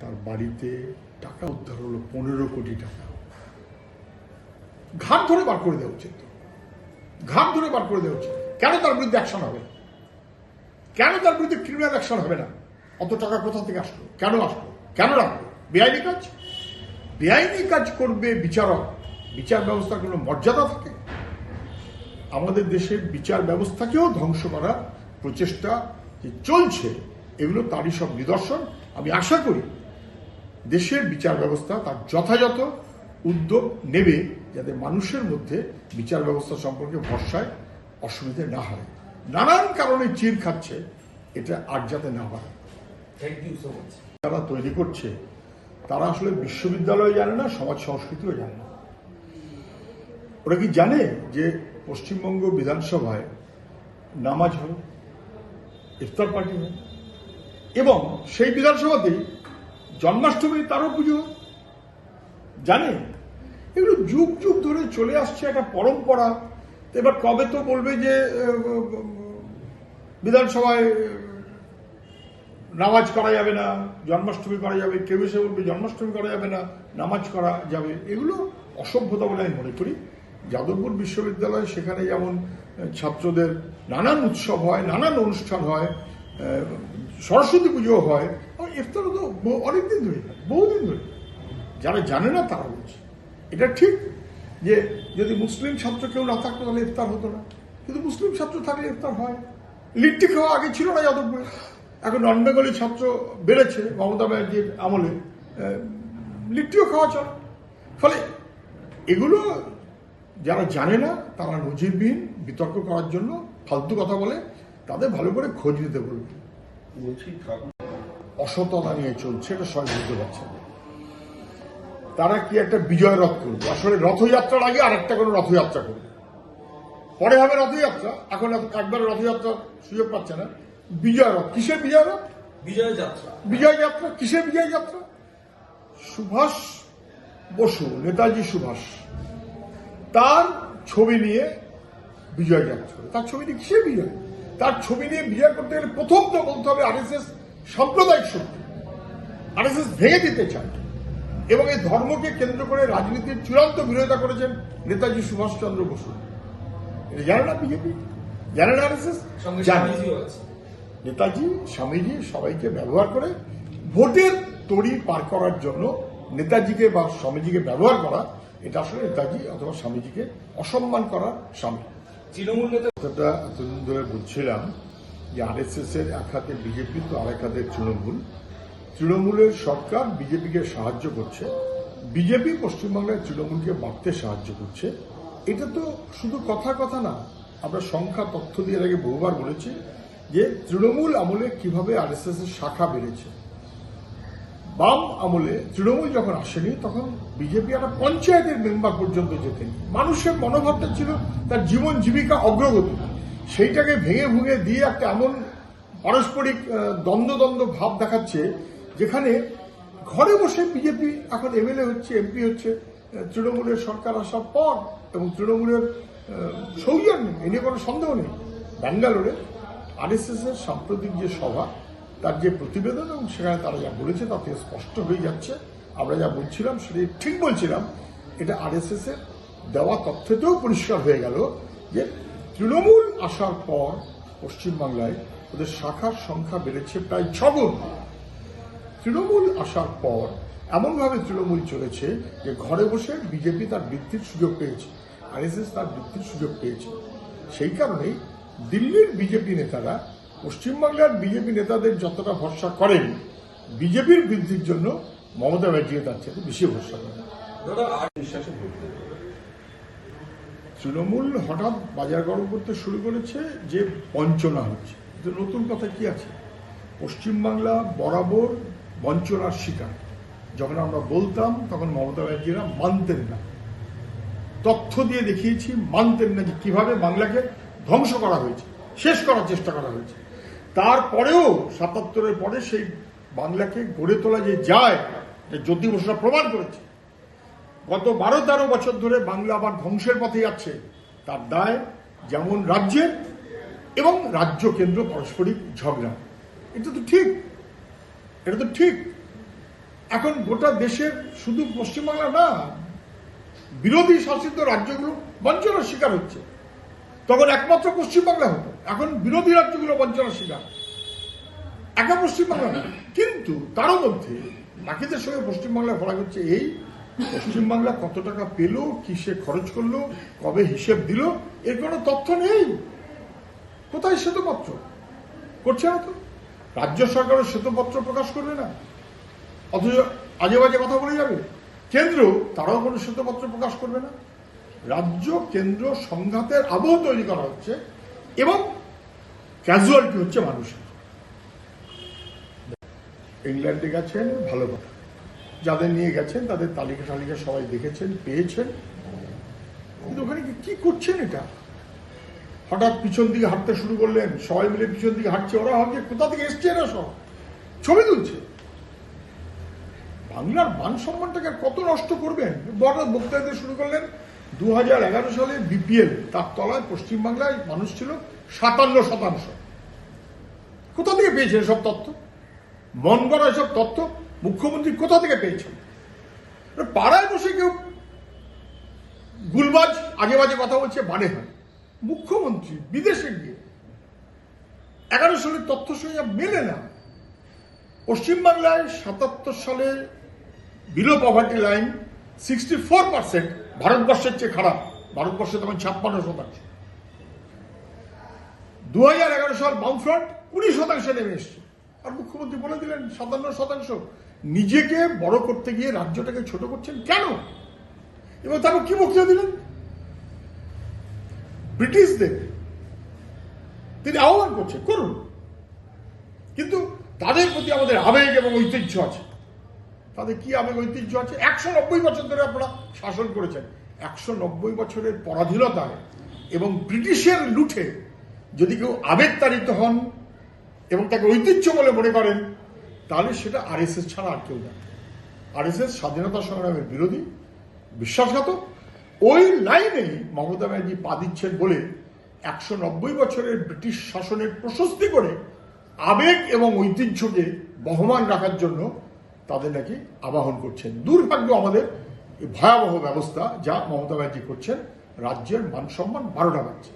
তার বাড়িতে টাকা উদ্ধার হলো পনেরো কোটি টাকা। ঘাট ধরে বার করে দেওয়া উচিত। ঘাট ধরে বার করে দেওয়া উচিত। কেন তার বিরুদ্ধে অ্যাকশন হবে? কেন তার বিরুদ্ধে ক্রিমিনাল অ্যাকশন হবে না? অত টাকা কোথা থেকে আসলো? কেন আসলো? কেন রাখল? বেআইনি কাজ? বেআইনি কাজ করবে বিচারক। বিচার ব্যবস্থার কোনো মর্যাদা থাকে? আমাদের দেশের বিচার ব্যবস্থাকেও ধ্বংস করার প্রচেষ্টা যে চলছে, এগুলো তারই সব নিদর্শন। আমি আশা করি দেশের বিচার ব্যবস্থা তার যথাযথ উদ্যোগ নেবে যাতে মানুষের মধ্যে বিচার ব্যবস্থা সম্পর্কে ভরসায় অসুবিধে না হয়। নানান কারণে চির খাচ্ছে এটা আর যাতে না হয় যারা তৈরি করছে তারা আসলে বিশ্ববিদ্যালয় জানে না সমাজ সংস্কৃতিও জানে না। ওরা কি জানে যে পশ্চিমবঙ্গ বিধানসভায় নামাজ হয় ইফতার পার্টি হয়? এবং সেই বিধানসভাতেই জন্মাষ্টমী তারও পুজো হয় জানে এগুলো যুগ যুগ ধরে চলে আসছে একটা পরম্পরা। এবার কবে তো বলবে যে বিধানসভায় নামাজ করা যাবে না, জন্মাষ্টমী করা যাবে, কেউ এসে বলবে জন্মাষ্টমী করা যাবে না, নামাজ করা যাবে। এগুলো অসভ্যতা বলে আমি মনে করি। যাদবপুর বিশ্ববিদ্যালয়, সেখানে যেমন ছাত্রদের নানান উৎসব হয়, নানান অনুষ্ঠান হয় সরস্বতী পুজো হয় আর ইফতারও তো অনেকদিন ধরে, বহুদিন ধরে। যারা জানে না তারা বলছে। এটা ঠিক যে যদি মুসলিম ছাত্র কেউ না থাকতো তাহলে ইফতার হতো না। কিন্তু মুসলিম ছাত্র থাকলে ইফতার হয়। লিট্টি খাওয়া আগে ছিল না যাদবপুরে। এখন নন বেঙ্গলি ছাত্র বেড়েছে মমতা ব্যানার্জির আমলে। লিট্টিও খাওয়া চলে। ফলে এগুলো যারা জানে না, তারা নজিরবিহীন বিতর্ক করার জন্য ফালতু কথা বলে, তাদের ভালো করে খোঁজ নিতে বলবে। অসততা নিয়ে চলছে এটা সবাই বুঝতে পারছে। তারা কি একটা বিজয় রথ করবে? আসলে রথযাত্রার আগে আরেকটা করে রথযাত্রা করবে। পরে হবে রথযাত্রা। এখন একবার রথযাত্রার সুযোগ পাচ্ছে না। বিজয় রথ। কিসের বিজয় রথ? বিজয় যাত্রা। বিজয় যাত্রা। কিসের বিজয় যাত্রা? সুভাষ বসু নেতাজি সুভাষ তার ছবি নিয়ে বিজয় যাত্রা। তার ছবি নিয়ে কিসের বিজয়? তার ছবি নিয়ে বিজয় করতে গেলে প্রথম তো বলতে হবে আরএসএস সাম্প্রদায়িক শক্তি। আরএসএস ভেঙে দিতে চায়। এবং এই ধর্মকে কেন্দ্র করে রাজনীতির চূড়ান্ত বিরোধিতা করেছেন নেতাজি সুভাষচন্দ্র বসু। এটা জানে না বিজেপি? জানে না আরএসএস? জানে। আছে। নেতাজি স্বামীজি সবাইকে ব্যবহার করে ভোটের তড়ি পার করার জন্য নেতাজিকে বা স্বামীজিকে ব্যবহার করা এটা আসলে নেতাজি অথবা স্বামীজিকে অসম্মান করার সামিল তৃণমূল নেতা এতদিন ধরে বুঝছিলাম যে আরএসএস এর এক হাতে বিজেপি তো আরেক হাতে তৃণমূল। তৃণমূলের সরকার বিজেপিকে সাহায্য করছে। বিজেপি পশ্চিমবাংলায় তৃণমূলকে বাড়তে সাহায্য করছে। এটা তো শুধু কথা কথা না, আমরা সংখ্যা তথ্য দিয়ে আগে বহুবার বলেছি যে তৃণমূল আমলে কীভাবে আরএসএস এর শাখা বেড়েছে। বাম আমলে তৃণমূল যখন আসেনি, তখন বিজেপি একটা পঞ্চায়েতের মেম্বার পর্যন্ত যেতেন। মানুষের মনোভাবটা ছিল তার জীবন জীবিকা অগ্রগতি। সেইটাকে ভেঙে ভুঙে দিয়ে একটা এমন পারস্পরিক দ্বন্দ্ব ভাব দেখাচ্ছে, যেখানে ঘরে বসে বিজেপি এখন এমএলএ হচ্ছে, এমপি হচ্ছে তৃণমূলের সরকার আসার পর এবং তৃণমূলের সৌজন্য, এ নিয়ে কোনো সন্দেহ নেই। ব্যাঙ্গালোরে আরএসএস এর সাম্প্রতিক যে সভা তার যে প্রতিবেদন, এবং সেখানে তারা যা বলেছে তাতে স্পষ্ট হয়ে যাচ্ছে। আমরা যা বলছিলাম সেটা ঠিক বলছিলাম। এটা আরএসএস এর দেওয়া তথ্যতেও পরিষ্কার হয়ে গেল যে তৃণমূল আসার পর পশ্চিমবাংলায় ওদের শাখার সংখ্যা বেড়েছে প্রায় ছগুণ। তৃণমূল আসার পর এমনভাবে তৃণমূল চলেছে যে ঘরে বসে বিজেপি তার বৃদ্ধির সুযোগ পেয়েছে আরএসএস তার বৃদ্ধির সুযোগ পেয়েছে। সেই কারণেই দিল্লির বিজেপি নেতারা পশ্চিমবাংলার বিজেপি নেতাদের যতটা ভরসা করেন বিজেপির বৃদ্ধির জন্য মমতা ব্যানার্জি তার চেয়ে বেশি ভরসা করেন। বিশ্বাসে তৃণমূল হঠাৎ বাজার গরম করতে শুরু করেছে যে বঞ্চনা হচ্ছে। কিন্তু নতুন কথা কি আছে? পশ্চিমবাংলা বরাবর বঞ্চনার শিকার। যখন আমরা বলতাম তখন মমতা ব্যানার্জিরা মানতেন না। তথ্য দিয়ে দেখিয়েছি মানতেন না যে কীভাবে বাংলাকে ধ্বংস করা হয়েছে শেষ করার চেষ্টা করা হয়েছে। তারপরেও সাতাত্তরের পরে সেই বাংলাকে গড়ে তোলা যে যায় জ্যোতি বসুরা প্রমাণ করেছে। গত বারো তেরো বছর ধরে বাংলা আবার ধ্বংসের পথে যাচ্ছে। তার দায় যেমন রাজ্যের এবং রাজ্য কেন্দ্র পারস্পরিক ঝগড়া। এটা তো ঠিক। এটা তো ঠিক। এখন গোটা দেশের শুধু পশ্চিমবাংলা না, বিরোধী শাসিত রাজ্যগুলো বঞ্চনার শিকার হচ্ছে। তখন একমাত্র পশ্চিমবাংলা হতো। এখন বিরোধী রাজ্যগুলো বঞ্চনার শিকার। একা পশ্চিমবাংলা কিন্তু তারও মধ্যে বাকিদের সঙ্গে পশ্চিমবাংলায় বলা হচ্ছে এই, পশ্চিমবাংলা কত টাকা পেল, কিসে খরচ করল, কবে হিসেব দিল, এর কোনো তথ্য নেই। কোথায় শ্বেতপত্র? করছে না তো। রাজ্য সরকারও শ্বেতপত্র প্রকাশ করবে না। অথচ আজে বাজে কথা বলে যাবে। কেন্দ্র তারাও কোনো শ্বেতপত্র প্রকাশ করবে না। রাজ্য কেন্দ্র সংঘাতের আবহ তৈরি করা হচ্ছে এবং ক্যাজুয়ালিটি হচ্ছে মানুষের। ইংল্যান্ডে গেছেন, ভালো কথা। যাদের নিয়ে গেছেন, তাদের তালিকা তালিকা সবাই দেখেছেন, পেয়েছেন। কিন্তু ওখানে কি- করছেন এটা? হঠাৎ পিছন দিকে হাঁটতে শুরু করলেন, সবাই মিলে পিছন দিকে হাঁটছে, ওরা ভাবছে, কোথা থেকে এসছে এরা সব? ছবি তুলছে। বাংলার মান সম্মানটাকে কত নষ্ট করবেন? বড় বক্তব্য শুরু করলেন দু হাজার এগারো সালে বিপিএল, তার তলায় পশ্চিমবাংলায় মানুষ ছিল সাতান্ন শতাংশ। কোথা থেকে পেয়েছেন সব তথ্য? মন গড়া এসব তথ্য মুখ্যমন্ত্রী কোথা থেকে পেয়েছেন? পাড়ায় বসে কেউ গুলবাজ আগে বাজে কথা বলছে মানে হয়। মুখ্যমন্ত্রী বিদেশে গিয়ে এগারো সালের তথ্য সঙ্গে মেলে না। পশ্চিমবাংলায় সাতাত্তর সালে below poverty line sixty four percent ভারতবর্ষের চেয়ে খারাপ। ভারতবর্ষে তখন ছাপ্পান্ন শতাংশ। দু হাজার এগারো সাল বামফ্রন্ট কুড়ি শতাংশে নেমে এসছে। আর মুখ্যমন্ত্রী বলে দিলেন, সাতান্ন শতাংশ। নিজেকে বড় করতে গিয়ে রাজ্যটাকে ছোট করছেন কেন? এবং তারপর কি বক্তব্য দিলেন? ব্রিটিশদের। তিনি আহ্বান করছেন, করুন। কিন্তু তাদের প্রতি আমাদের আবেগ এবং ঐতিহ্য আছে। তাদের কি আবেগ ঐতিহ্য আছে? একশো নব্বই বছর ধরে আপনারা শাসন করেছেন। একশো নব্বই বছরের পরাধীনতায় এবং ব্রিটিশের লুঠে যদি কেউ আবেগ তাড়িত হন এবং তাকে ঐতিহ্য বলে মনে করেন, তাহলে সেটা আরএসএস ছাড়া আর কেউ না। আরএসএস স্বাধীনতা সংগ্রামের বিরোধী, বিশ্বাসঘাতক। ওই লাইনেই মমতা ব্যানার্জি পা দিচ্ছেন বলে একশো নব্বই বছরের ব্রিটিশ শাসনের প্রশস্তি করে আবেগ এবং ঐতিহ্যকে বহমান রাখার জন্য তাদের নাকি আবাহন করছেন। দুর্ভাগ্য আমাদের ভয়াবহ ব্যবস্থা যা মমতা ব্যানার্জি করছেন, রাজ্যের মান সম্মান বারোটা বাজছে